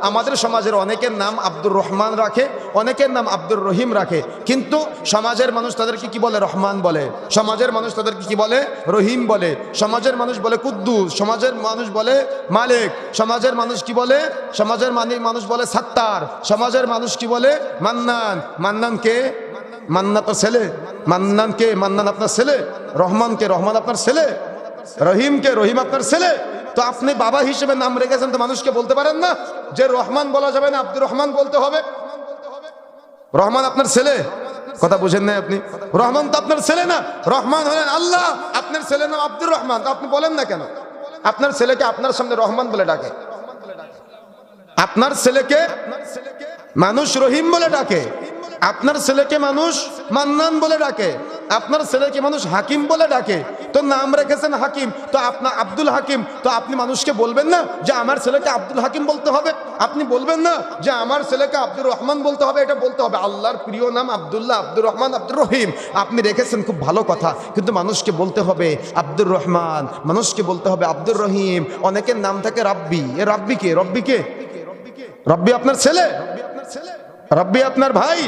আমাদের সমাজের অনেকের নাম আব্দুর রহমান রাখে, অনেকের নাম আব্দুর রহিম রাখে। কিন্তু সমাজের মানুষ তাদেরকে কি বলে? রহমান বলে। সমাজের মানুষ তাদেরকে কি বলে? রহিম বলে। সমাজের মানুষ বলে কুদ্দুস। সমাজের মানুষ বলে মালিক। সমাজের মানুষ কি বলে? সমাজের মানি- মানুষ বলে সাত্তার। সমাজের মানুষ কি বলে? মান্নান। মান্নান কে? মান্না তো ছেলে। মান্নান কে? মান্নান আপনার ছেলে। রহমান কে? রহমান আপনার ছেলে। রহিম কে? রহিম আপনার ছেলে। তো আপনি বাবা হিসেবে নাম রেখেছেন তো মানুষকে বলতে পারেন না? যে রহমান বলা যাবে না, আব্দুর রহমান বলতে হবে। রহমান আপনার ছেলে। কথা বুঝেন না আপনি? রহমান তো আপনার ছেলে না। রহমান হলেন আল্লাহ, আপনার ছেলে নাম আব্দুর রহমান। তো আপনি বলেন না কেন? আপনার ছেলেকে আপনার সামনে রহমান বলে ডাকে। আপনার ছেলেকে মানুষ রহিম বলে ডাকে। আপনার ছেলেকে মানুষ মান্নান বলে ডাকে। আপনার ছেলেকে মানুষ হাকিম বলে ডাকে, তো নাম রেখেছেন হাকিম, তো আপনার আব্দুল হাকিম, তো আপনি মানুষকে বলবেন না যে আমার ছেলেকে আব্দুল হাকিম বলতে হবে? আপনি বলবেন না যে আমার ছেলেকে আব্দুর রহমান বলতে হবে? এটা বলতে হবে। আল্লাহর প্রিয় নাম আব্দুল্লাহ, আব্দুর রহমান, আব্দুর রহিম। আপনি রেখেছেন খুব ভালো কথা, কিন্তু মানুষকে বলতে হবে আব্দুর রহমান, মানুষকে বলতে হবে আব্দুর রহিম। অনেকের নাম থাকে রাব্বি। এ রাব্বি কে? রব্বি কে? রব্বি আপনার ছেলে? রব্বি আপনার ভাই?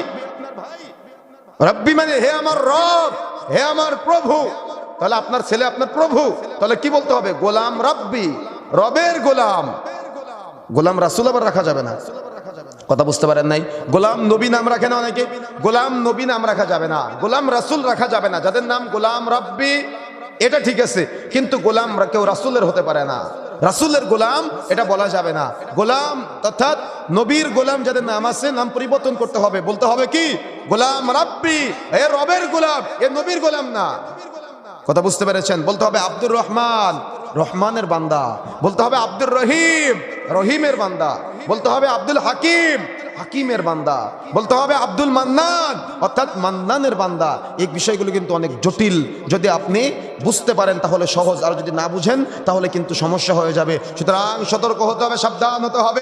রব্বি মানে হে আমার রব, হে আমার প্রভু। তাহলে আপনার ছেলে আপনার প্রভু। তাহলে কি বলতে হবে? গোলাম রব্বি, রবের গোলাম। গোলাম রাসুল আবার রাখা যাবে না। কথা বুঝতে পারেন নাই? গোলাম নবী নাম রাখে না অনেকে। গোলাম নবী নাম রাখা যাবে না। গোলাম রাসুল রাখা যাবে না। যাদের নাম গোলাম রব্বি, এটা ঠিক আছে। কিন্তু গোলাম কেউ রাসুলের হতে পারে না। রাসুলের গোলাম, এটা বলা যাবে না। গোলাম অর্থাৎ নবীর গোলাম যাদের নাম আছে, নাম পরিবর্তন করতে হবে। বলতে হবে কি? গোলাম রাব্বি, এ রবের গোলাম, এ নবীর গোলাম না। কথা বুঝতে পেরেছেন? বলতে হবে আব্দুর রহমান, রহমানের বান্দা। বলতে হবে আব্দুর রহিম, রহিমের বান্দা। বলতে হবে আব্দুল হাকিম, হাকিমের বান্দা। বলতে হবে আব্দুল মান্নান, অর্থাৎ মান্নানের বান্দা। এই বিষয়গুলো কিন্তু অনেক জটিল। যদি আপনি বুঝতে পারেন, তাহলে সহজ। আর যদি না বুঝেন, তাহলে কিন্তু সমস্যা হয়ে যাবে। সুতরাং সতর্ক হতে হবে, সাবধান হতে হবে।